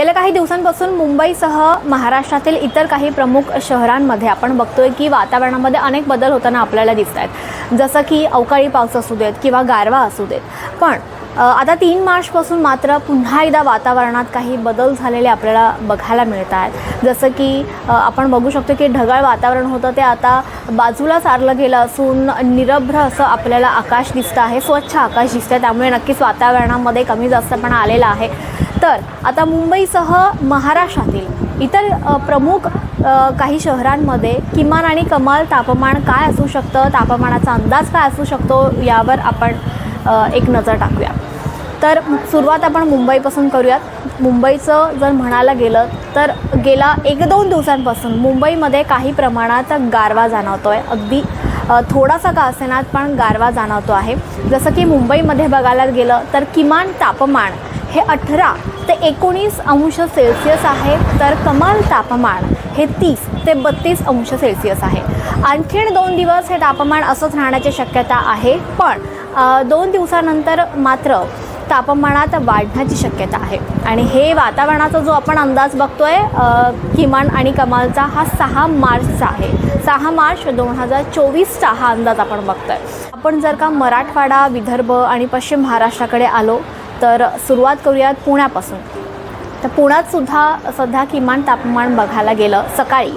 गेल्या काही दिवसांपासून मुंबईसह महाराष्ट्रातील इतर काही प्रमुख शहरांमध्ये आपण बघतोय की वातावरणामध्ये अनेक बदल होताना आपल्याला दिसत आहेत जसं की अवकाळी पाऊस असू देत किंवा गारवा असू देत. पण आता तीन मार्चपासून मात्र पुन्हा एकदा वातावरणात काही बदल झालेले आपल्याला बघायला मिळत आहेत जसं की आपण बघू शकतो की ढगाळ वातावरण होतं ते आता बाजूला सारलं गेलं असून निरभ्र असं आपल्याला आकाश दिसतं आहे स्वच्छ आकाश दिसतं आहे त्यामुळे नक्कीच वातावरणामध्ये कमी जास्तपणा आलेला आहे. तर आता मुंबईसह महाराष्ट्रातील इतर प्रमुख काही शहरांमध्ये किमान आणि कमाल तापमान काय असू शकतं? तापमानाचा अंदाज काय असू शकतो? यावर आपण एक नजर टाकूया. तर सुरुवात आपण मुंबईपासून करूयात. मुंबईचं जर म्हणायला गेलं तर गेला एक दोन दिवसांपासून मुंबईमध्ये काही प्रमाणात गारवा जाणवतो आहे अगदी थोडासा का असेनात पण गारवा जाणवतो आहे. जसं की मुंबईमध्ये बघायला गेलं तर किमान तापमान हे अठरा ते एकोणीस अंश सेल्सिअस आहे. तर कमाल तापमान हे तीस ते बत्तीस अंश सेल्सिअस आहे. आणखीन दोन दिवस हे तापमान असंच राहण्याची शक्यता आहे. पण दोन दिवसानंतर मात्र तापमानात वाढण्याची शक्यता आहे. आणि हे वातावरणाचा जो आपण अंदाज बघतो आहे किमान आणि कमालचा हा सहा मार्चचा आहे. सहा मार्च दोन हजार चोवीसचा हा अंदाज आपण बघतो आहे आपण जर का मराठवाडा विदर्भ आणि पश्चिम महाराष्ट्राकडे आलो तर सुरुवात करूयात पुण्यापासून. तर पुण्यात सुद्धा सध्या किमान तापमान बघायला गेलं सकाळी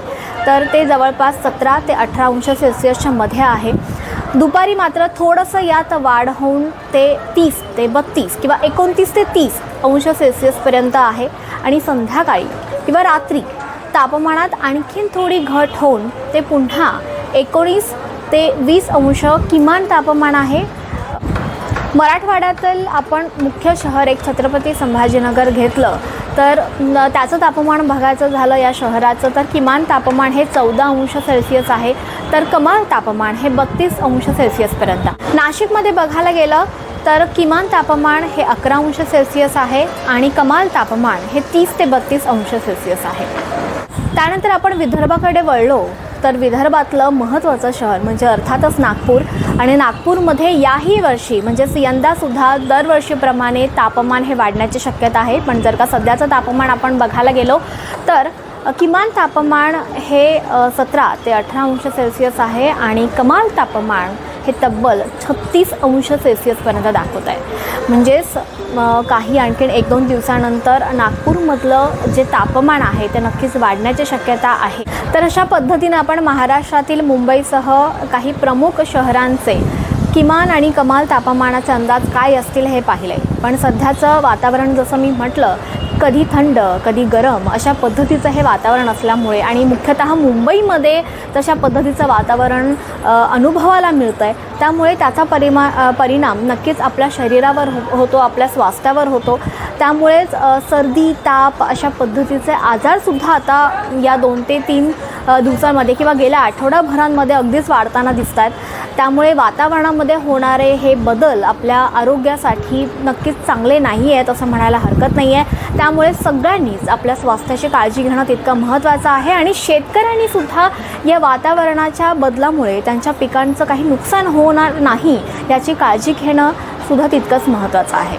तर ते जवळपास सतरा ते अठरा अंश सेल्सिअसच्या मध्ये आहे. दुपारी मात्र थोडंसं यात वाढ होऊन ते तीस ते बत्तीस किंवा एकोणतीस ते तीस अंश सेल्सिअसपर्यंत आहे. आणि संध्याकाळी किंवा रात्री तापमानात आणखीन थोडी घट होऊन ते पुन्हा एकोणीस ते वीस अंश किमान तापमान आहे. मराठवाड्यातील आपण मुख्य शहर एक छत्रपती संभाजीनगर घेतलं. तर त्याचं तापमान बघायचं झालं या शहराचं तर किमान तापमान हे चौदा अंश सेल्सिअस आहे. तर कमाल तापमान हे बत्तीस अंश सेल्सिअसपर्यंत. नाशिकमध्ये बघायला गेलं तर किमान तापमान हे अकरा अंश सेल्सिअस आहे आणि कमाल तापमान हे तीस ते बत्तीस अंश सेल्सिअस आहे. त्यानंतर आपण विदर्भाकडे वळलो. तर विदर्भातलं महत्त्वाचं शहर म्हणजे अर्थातच नागपूर. आणि नागपूरमध्ये याही वर्षी म्हणजेच यंदासुद्धा दरवर्षीप्रमाणे तापमान हे वाढण्याची शक्यता आहे. पण जर का सध्याचं तापमान आपण बघायला गेलो तर किमान तापमान हे सतरा ते अठरा अंश सेल्सिअस आहे आणि कमाल तापमान हे तब्बल छत्तीस अंश सेल्सिअसपर्यंत दाखवत आहे. म्हणजेच काही आणखीन एक दोन दिवसानंतर नागपूरमधलं जे तापमान आहे ते नक्कीच वाढण्याची शक्यता आहे. तर अशा पद्धतीनं आपण महाराष्ट्रातील मुंबईसह काही प्रमुख शहरांचे किमान आणि कमाल तापमानाचे अंदाज काय असतील हे पाहिले पण सध्याचं वातावरण जसं मी म्हटलं कधी थंड कधी गरम अशा पद्धतीचं हे वातावरण असल्यामुळे आणि मुख्यतः मुंबईमध्ये तशा पद्धतीचं वातावरण अनुभवाला मिळतं आहे त्यामुळे त्याचा परिमा परिणाम नक्कीच आपल्या शरीरावर हो होतो आपल्या स्वास्थ्यावर होतो. त्यामुळेच सर्दी ताप अशा पद्धतीचे आजारसुद्धा आता या दोन ते तीन दिवसांमध्ये किंवा गेल्या आठवडाभरांमध्ये अगदीच वाढताना दिसत आहेत त्यामुळे वातावरणामध्ये होणारे हे बदल आपल्या आरोग्यासाठी नक्कीच चांगले नाही आहेत असं म्हणायला हरकत नाही आहे त्यामुळे सगळ्यांनीच आपल्या स्वास्थ्याची काळजी घेणं तितकं महत्त्वाचं आहे आणि शेतकऱ्यांनीसुद्धा या वातावरणाच्या बदलामुळे त्यांच्या पिकांचं काही नुकसान होणार नाही याची काळजी घेणं सुद्धा तितकंच महत्त्वाचं आहे.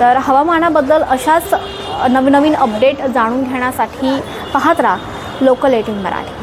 तर हवामानाबद्दल अशाच नवनवीन अपडेट जाणून घेण्यासाठी पाहत राहा लोकल एटीन मराठी.